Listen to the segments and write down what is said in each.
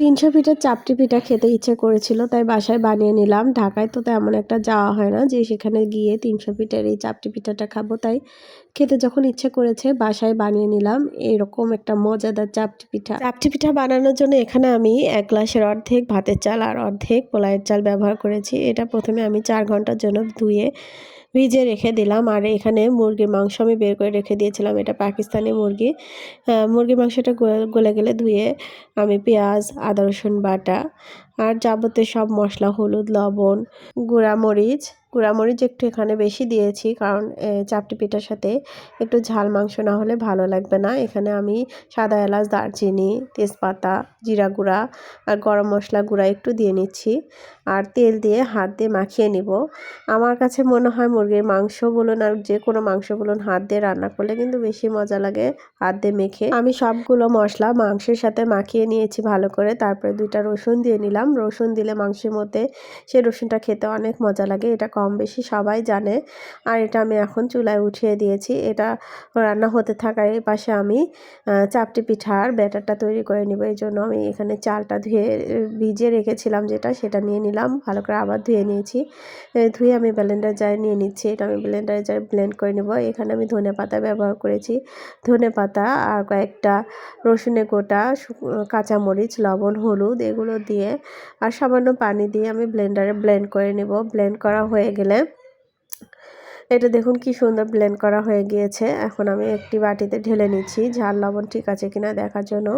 তিনশো পিঠার চাপটি পিঠা খেতে ইচ্ছে করেছিল, তাই বাসায় বানিয়ে নিলাম। ঢাকায় তো তেমন একটা যাওয়া হয় না যে সেখানে গিয়ে তিনশো পিঠার এই চাপটি পিঠাটা খাব, তাই খেতে যখন ইচ্ছে করেছে, বাসায় বানিয়ে নিলাম। এরকম একটা মজাদার চাপটি পিঠা। চাপটি পিঠা বানানোর জন্য এখানে আমি এক গ্লাসের অর্ধেক ভাতের চাল আর অর্ধেক পোলায়ের চাল ব্যবহার করেছি। এটা প্রথমে আমি চার ঘণ্টার জন্য ধুয়ে ভিজে রেখে দিলাম। আর এখানে মুরগির মাংস আমি বের করে রেখে দিয়েছিলাম। এটা পাকিস্তানি মুরগি। মুরগির মাংসটা গলে গেলে ধুয়ে আমি পেঁয়াজ, আদা, রসুন, বাটা আর যাবতীয় সব মশলা, হলুদ, লবণ গুঁড়া মরিচ গুঁড়ামরিচ একটু এখানে বেশি দিয়েছি কারণ চাপটি পিঠার সাথে একটু ঝাল মাংস না হলে ভালো লাগবে না। এখানে আমি সাদা এলাচ, দারচিনি, তেজপাতা, জিরা গুঁড়া আর গরম মশলা গুঁড়া একটু দিয়ে নিচ্ছি আর তেল দিয়ে হাত দিয়ে মাখিয়ে নিব। আমার কাছে মনে হয় মুরগির মাংস বলুন আর যে কোনো মাংস বলুন হাত দিয়ে রান্না করলে কিন্তু বেশি মজা লাগে হাত দিয়ে মেখে। আমি সবগুলো মশলা মাংসের সাথে মাখিয়ে নিয়েছি ভালো করে, তারপরে দুইটা রসুন দিয়ে নিলাম। রসুন দিলে মাংসের মধ্যে সেই রসুনটা খেতে অনেক মজা লাগে, এটা কম বেশি সবাই জানে। আর এটা আমি এখন চুলায় উঠিয়ে দিয়েছি, এটা রান্না হতে থাকার এই পাশে আমি চাপটি পিঠার ব্যাটারটা তৈরি করে নিব, এই জন্য আমি এখানে চালটা ধুয়ে, ভিজিয়ে রেখেছিলাম যেটা, সেটা নিয়ে নিলাম, ভালো করে আবার ধুয়ে নিয়েছি। ধুয়ে আমি ব্লেন্ডার জারে নিয়ে নিচ্ছি, এটা আমি ব্লেন্ডারে জারে ব্লেন্ড করে নেব, এখানে আমি ধনে পাতা ব্যবহার করেছি। ধনে পাতা আর কয়েকটা রসুনের গোটা কাঁচামরিচ, লবণ, হলুদ, এগুলো দিয়ে আর সামান্য পানি দিয়ে আমি ব্লেন্ডারে ব্লেন্ড করে নেব। ব্লেন্ড করা হয়ে গেলে এটা দেখুন কি সুন্দর ব্লেন্ড করা হয়ে গিয়েছে। এখন আমি একটি বাটিতে ঢেলে নিচ্ছি। ঝাল লবণ ঠিক আছে কিনা দেখার জন্য।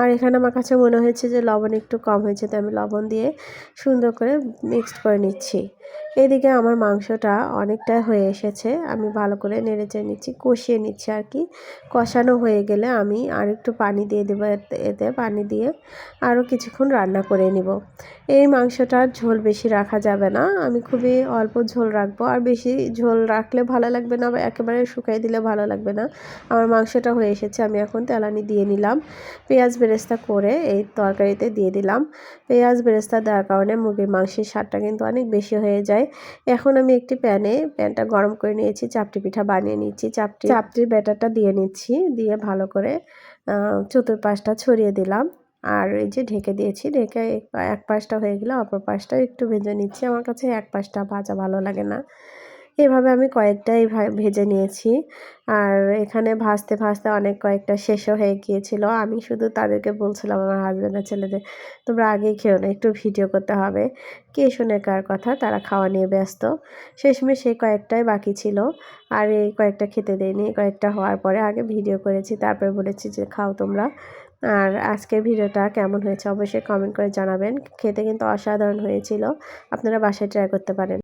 আর এখানে আমার কাছে মনে হয়েছে যে লবণ একটু কম হয়েছে, তাই আমি লবণ দিয়ে সুন্দর করে মিক্সড করে নিচ্ছি। এদিকে আমার মাংসটা অনেকটা হয়ে এসেছে। আমি ভালো করে নেড়ে চেড়ে নিচ্ছি, কষিয়ে নিচ্ছি আর কি। কষানো হয়ে গেলে আমি আর একটু পানি দিয়ে দেবো। এতে পানি দিয়ে আরও কিছুক্ষণ রান্না করে নিব। এই মাংসটার ঝোল বেশি রাখা যাবে না। আমি খুবই অল্প ঝোল রাখব। আর বেশি ঝোল রাখলে ভালো লাগবে না বা একেবারে শুকাই দিলে ভালো লাগবে না। আমার মাংসটা হয়ে এসেছে, আমি এখন তেলানি দিয়ে নিলাম। পেঁয়াজ বেরেস্তা করে এই তরকারিতে দিয়ে দিলাম। পেঁয়াজ বেরেস্তা দেওয়ার কারণে মুরগির মাংসের স্বাদটা কিন্তু অনেক বেশি হয়ে যায়। এখন আমি একটি প্যানে, প্যানটা গরম করে নিয়েছি, চাপটি পিঠা বানিয়ে নিচ্ছি। চাপটি, চাপটির ব্যাটারটা দিয়ে নিচ্ছি, দিয়ে ভালো করে চতুর্পাশটা ছড়িয়ে দিলাম। আর এই যে ঢেকে দিয়েছি, ঢেকে এক পাশটা হয়ে গেলে, অপর পাশটা একটু ভেজে নিচ্ছি। আমার কাছে এক পাশটা ভাজা ভালো লাগে না। এভাবে আমি কয়েকটাই ভেজে নিয়েছি। আর এখানে ভাজতে ভাজতে অনেক কয়েকটা শেষও হয়ে গিয়েছিল। আমি শুধু তাদেরকে বলছিলাম, আমার হাজব্যান্ডের ছেলেদের, তোমরা আগেই খেও না, একটু ভিডিও করতে হবে। কে শুনে কার কথা, তারা খাওয়া নিয়ে ব্যস্ত। শেষমেশ সেই কয়েকটাই বাকি ছিল। আর এই কয়েকটা খেতে দেয়নি কয়েকটা হওয়ার পরে আগে ভিডিও করেছি, তারপরে বলেছি যে, খাও তোমরা। আর আজকের ভিডিওটা কেমন হয়েছে অবশ্যই কমেন্ট করে জানাবেন। খেতে কিন্তু অসাধারণ হয়েছিল। আপনারা বাসায় ট্রাই করতে পারেন।